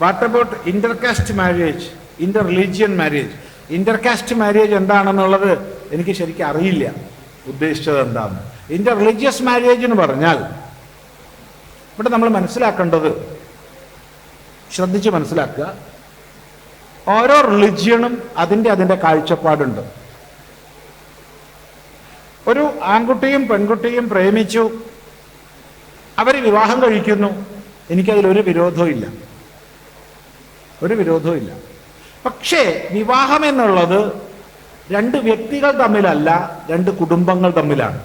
What about intercaste marriage inter religion marriage intercaste marriage എന്താണെന്നുള്ളത് എനിക്ക് ശരിക്കും അറിയില്ല. ഉദ്ദേശിച്ചത് എന്താണ് ഇന്റർ റിലീജിയസ് മാരേജ് എന്ന് പറഞ്ഞാൽ ഇവിടെ നമ്മൾ മനസ്സിലാക്കേണ്ടത് ശ്രദ്ധിച്ച് മനസ്സിലാക്കുക ഓരോ റിലിജിയണും അതിന്റെ അതിന്റെ കാഴ്ചപ്പാടുണ്ട്. ഒരു ആൺകുട്ടിയും പെൺകുട്ടിയും പ്രേമിച്ചു അവർ വിവാഹം കഴിക്കുന്നു എനിക്കതിലൊരു വിരോധവും ഇല്ല. ഒരു വിരോധവും ഇല്ല. പക്ഷേ വിവാഹം എന്നുള്ളത് രണ്ട് വ്യക്തികൾ തമ്മിലല്ല രണ്ട് കുടുംബങ്ങൾ തമ്മിലാണ്.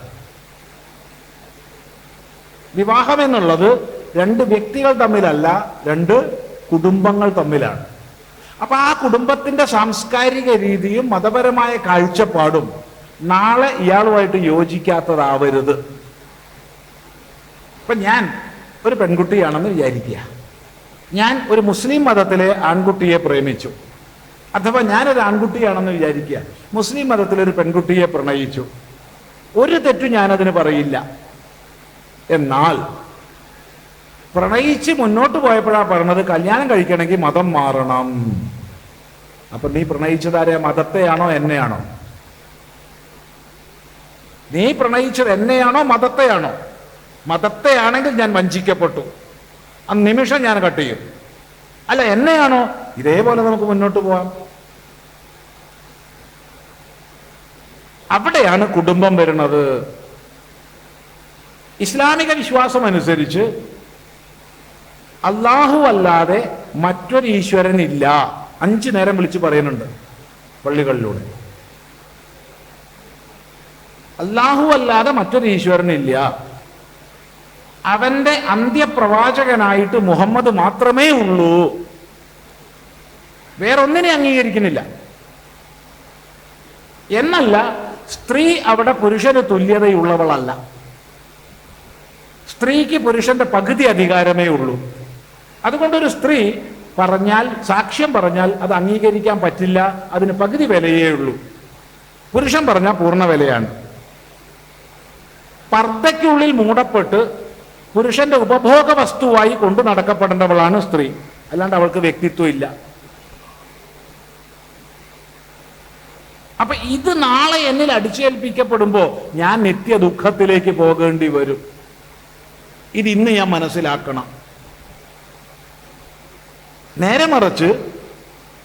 വിവാഹം എന്നുള്ളത് രണ്ട് വ്യക്തികൾ തമ്മിലല്ല രണ്ട് കുടുംബങ്ങൾ തമ്മിലാണ്. അപ്പൊ ആ കുടുംബത്തിന്റെ സാംസ്കാരിക രീതിയും മതപരമായ കാഴ്ചപ്പാടും നാളെ ഇയാളുമായിട്ട് യോജിക്കാത്തതാവരുത്. ഇപ്പൊ ഞാൻ ഒരു പെൺകുട്ടിയാണെന്ന് വിചാരിക്കുക. ഞാൻ ഒരു മുസ്ലിം മതത്തിലെ ആൺകുട്ടിയെ പ്രേമിച്ചു. അഥവാ ഞാനൊരു ആൺകുട്ടിയാണെന്ന് വിചാരിക്കുക. മുസ്ലിം മതത്തിലെ ഒരു പെൺകുട്ടിയെ പ്രണയിച്ചു. ഒരു തെറ്റു ഞാനതിന് പറയില്ല. എന്നാൽ പ്രണയിച്ച് മുന്നോട്ട് പോയപ്പോഴാണ് പറഞ്ഞത് കല്യാണം കഴിക്കണമെങ്കിൽ മതം മാറണം. അപ്പൊ നീ പ്രണയിച്ചതാരെ മതത്തെയാണോ എന്നെയാണോ? നീ പ്രണയിച്ചത് എന്നെയാണോ? മതത്തെയാണോ? മതത്തെയാണെങ്കിൽ ഞാൻ വഞ്ചിക്കപ്പെട്ടു. ആ നിമിഷം ഞാൻ കട്ട് ചെയ്യും. അല്ല എന്നെയാണോ? ഇതേപോലെ നമുക്ക് മുന്നോട്ട് പോവാം. അവിടെയാണ് കുടുംബം വരുന്നത്. ഇസ്ലാമിക വിശ്വാസം അനുസരിച്ച് അള്ളാഹു അല്ലാതെ മറ്റൊരു ഈശ്വരൻ ഇല്ല. അഞ്ചു നേരം വിളിച്ച് പറയുന്നുണ്ട് പള്ളികളിലൂടെ. അള്ളാഹു അല്ലാതെ മറ്റൊരു ഈശ്വരനില്ല അവന്റെ അന്ത്യപ്രവാചകനായിട്ട് മുഹമ്മദ് മാത്രമേ ഉള്ളൂ. വേറൊന്നിനെ അംഗീകരിക്കുന്നില്ല. എന്നല്ല സ്ത്രീ അവിടെ പുരുഷന് തുല്യതയുള്ളവളല്ല. സ്ത്രീക്ക് പുരുഷന്റെ പകുതി അധികാരമേ ഉള്ളൂ. അതുകൊണ്ടൊരു സ്ത്രീ പറഞ്ഞാൽ സാക്ഷ്യം പറഞ്ഞാൽ അത് അംഗീകരിക്കാൻ പറ്റില്ല അതിന് പകുതി വിലയേ ഉള്ളൂ. പുരുഷൻ പറഞ്ഞാൽ പൂർണ വിലയാണ്. പർദ്ദയ്ക്കുള്ളിൽ മൂടപ്പെട്ട് പുരുഷന്റെ ഉപഭോഗ വസ്തുവായി കൊണ്ടു നടക്കപ്പെടേണ്ടവളാണ് സ്ത്രീ. അല്ലാണ്ട് അവൾക്ക് വ്യക്തിത്വം ഇല്ല. അപ്പൊ ഇത് നാളെ എന്നിൽ അടിച്ചേൽപ്പിക്കപ്പെടുമ്പോ ഞാൻ നിത്യ ദുഃഖത്തിലേക്ക് പോകേണ്ടി വരും. ഇത് ഇന്ന് ഞാൻ മനസ്സിലാക്കണം. നേരെ മറിച്ച്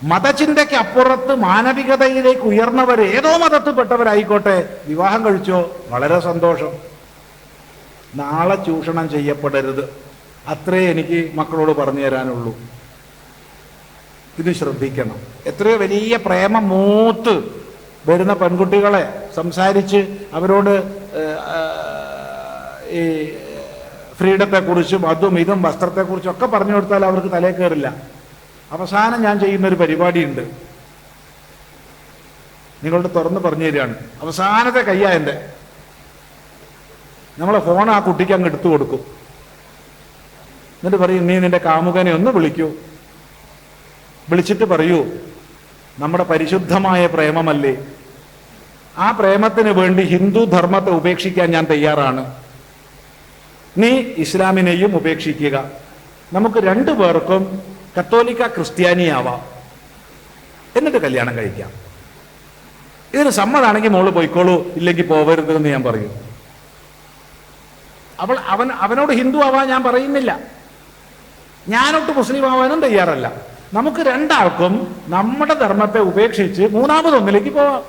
മതചിന്തയ്ക്ക് അപ്പുറത്ത് മാനവികതയിലേക്ക് ഉയർന്നവർ ഏതോ മതത്തിൽപ്പെട്ടവരായിക്കോട്ടെ വിവാഹം കഴിച്ചോ വളരെ സന്തോഷം. നാളെ ചൂഷണം ചെയ്യപ്പെടരുത്. അത്രേ എനിക്ക് മക്കളോട് പറഞ്ഞു തരാനുള്ളൂ. ഇത് ശ്രദ്ധിക്കണം. എത്രയോ വലിയ പ്രേമ മൂത്ത് വരുന്ന പെൺകുട്ടികളെ സംസാരിച്ച് അവരോട് ഈ ഫ്രീഡത്തെ ഈ ഫ്രീഡത്തെക്കുറിച്ചും അതും ഇതും വസ്ത്രത്തെക്കുറിച്ചും ഒക്കെ പറഞ്ഞു കൊടുത്താൽ അവർക്ക് തലേ കയറില്ല. അവസാനം ഞാൻ ചെയ്യുന്ന ഒരു പരിപാടിയുണ്ട്. നിങ്ങളുടെ തുറന്ന് പറഞ്ഞു തരികയാണ്. അവസാനത്തെ കയ്യാ എന്റെ. നമ്മളെ ഫോൺ ആ കുട്ടിക്ക് അങ്ങ് എടുത്തു കൊടുക്കും. എന്നിട്ട് പറയും നീ നിന്റെ കാമുകനെ ഒന്ന് വിളിക്കൂ. വിളിച്ചിട്ട് പറയൂ നമ്മുടെ പരിശുദ്ധമായ പ്രേമമല്ലേ? ആ പ്രേമത്തിന് വേണ്ടി ഹിന്ദു ധർമ്മത്തെ ഉപേക്ഷിക്കാൻ ഞാൻ തയ്യാറാണ്. നീ ഇസ്ലാമിനെയും ഉപേക്ഷിക്കുക. നമുക്ക് രണ്ടു പേർക്കും കത്തോലിക്ക ക്രിസ്ത്യാനിയാവാം എന്നിട്ട് കല്യാണം കഴിക്കാം. ഇതിന് സമ്മതാണെങ്കിൽ മോൾ പോയിക്കോളൂ ഇല്ലെങ്കിൽ പോവരുത് എന്ന് ഞാൻ പറയും. അവൾ അവൻ അവനോട് ഹിന്ദു ആവാൻ ഞാൻ പറയുന്നില്ല. ഞാനൊട്ട് മുസ്ലിം ആവാനും തയ്യാറല്ല. നമുക്ക് രണ്ടാൾക്കും നമ്മുടെ ധർമ്മത്തെ ഉപേക്ഷിച്ച് മൂന്നാമതൊന്നിലേക്ക് പോവാം.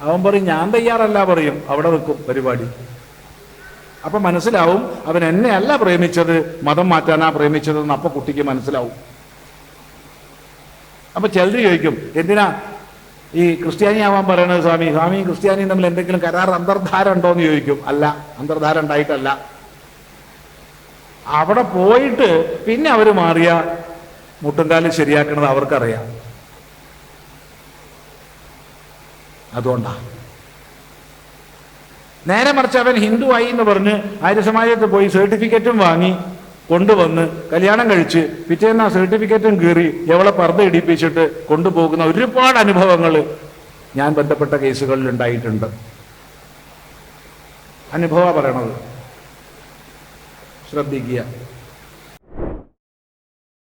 അവൻ പറയും ഞാൻ തയ്യാറല്ല പറയും. അവിടെ നിൽക്കും പരിപാടി. അപ്പൊ മനസ്സിലാവും അവൻ എന്നെ അല്ല പ്രേമിച്ചത് മതം മാറ്റാനാ പ്രേമിച്ചതെന്ന് അപ്പൊ കുട്ടിക്ക് മനസ്സിലാവും. അപ്പൊ ചിലർ ചോദിക്കും എന്തിനാ ഈ ക്രിസ്ത്യാനി ആവാൻ പറയണത് സ്വാമി സ്വാമി ക്രിസ്ത്യാനിയും തമ്മിൽ എന്തെങ്കിലും കരാർ അന്തർധാര ഉണ്ടോ എന്ന് ചോദിക്കും. അല്ല അന്തർധാര ഉണ്ടായിട്ടല്ല. അവിടെ പോയിട്ട് പിന്നെ അവർ മാറിയ മുട്ടുംകാലി ശരിയാക്കണത് അവർക്കറിയാം. അതുകൊണ്ടാ. നേരെ മറിച്ച് അവൻ ഹിന്ദു ആയി എന്ന് പറഞ്ഞ് ആര്യസമാജത്ത് പോയി സർട്ടിഫിക്കറ്റും വാങ്ങി. കൊണ്ടുവന്ന് കല്യാണം കഴിച്ച് പിറ്റേന്ന് ആ സർട്ടിഫിക്കറ്റും കീറി എവളെ പർദ്ദ ഇടിപ്പിച്ചിട്ട് കൊണ്ടുപോകുന്ന ഒരുപാട് അനുഭവങ്ങൾ ഞാൻ ബന്ധപ്പെട്ട കേസുകളിൽ ഉണ്ടായിട്ടുണ്ട്. അനുഭവ പറയണത് ശ്രദ്ധിക്കുക.